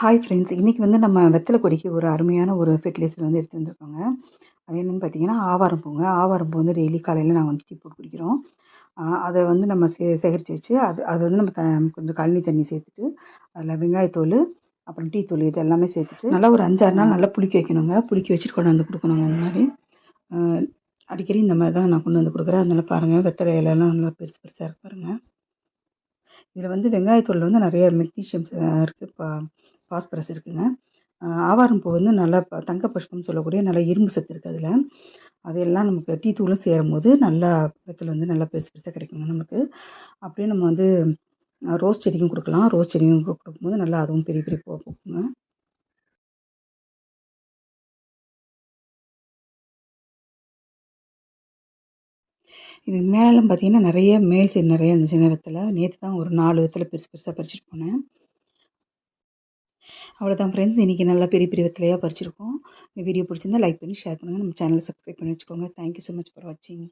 Hi friends இன்றைக்கி வந்து நம்ம வெத்தலை கொடிக்கு ஒரு அருமையான ஒரு ஃபெர்டிலைசர் வந்து எடுத்து வந்திருக்கோங்க. அது என்னென்னு பார்த்தீங்கன்னா ஆவாரம் பூங்க. ஆவாரம் பூ வந்து டெய்லி காலையில் நாங்கள் வந்து டீ போட்டு குடிக்கிறோம். அதை வந்து நம்ம சே சேகரித்து வச்சு அது அது வந்து நம்ம த கொஞ்சம் கழனி தண்ணி சேர்த்துட்டு அதில் வெங்காயத்தோல் அப்புறம் டீ தூள் இது எல்லாமே சேர்த்துட்டு நல்லா ஒரு அஞ்சாறு நாள் நல்லா புளிக்க வைக்கணுங்க. புளிக்க வச்சுட்டு கொண்டாந்து கொடுக்கணுங்க அந்த மாதிரி. அடிக்கடி இந்த மாதிரி தான் நான் கொண்டு வந்து கொடுக்குறேன். அதனால் பாருங்கள் வெத்தலை இலையெல்லாம் நல்லா பெருசு பெருசாக இருக்கு பாருங்கள் இதில் வந்து வெங்காயத்தூளில் வந்து நிறைய மெக்னீஷியம்ஸ் இருக்குது இப்போ பாஸ்பரஸ் இருக்குதுங்க ஆவாரம் பூ வந்து நல்லா தங்க புஷ்பம்னு சொல்லக்கூடிய நல்லா இரும்பு சத்து இருக்குது அதில். அதையெல்லாம் நமக்கு டீ தூளும் சேரும் போது நல்லா வெத்தலை வந்து நல்லா பெருசு பெருசாக கிடைக்குங்க நமக்கு. அப்படியே நம்ம வந்து ரோஸ் செடிக்கும் கொடுக்கலாம். ரோஸ் செடியும் கொடுக்கும்போது நல்லா அதுவும் பெரிய பெரிய பூ பூக்குங்க. இது மேலே பார்த்தீங்கன்னா நிறைய மேல் சைடு நிறைய இருந்துச்சுங்க வெத்தலை. நேற்று தான் ஒரு நாலு வெத்தலை பெருசு பெருசாக பறிச்சுட்டு போனேன். அவ்வளோதான் ஃப்ரெண்ட்ஸ் இன்றைக்கி நல்லா பெரிய பெரிய வெத்தலையாக பறிச்சிருக்கோம். இந்த வீடியோ பிடிச்சிருந்தா லைக் பண்ணி ஷேர் பண்ணுங்கள் நம்ம சேனலை சப்ஸ்கிரைப் பண்ணி வச்சுக்கோங்க. தேங்க்யூ ஸோ மச் ஃபார் வாட்சிங்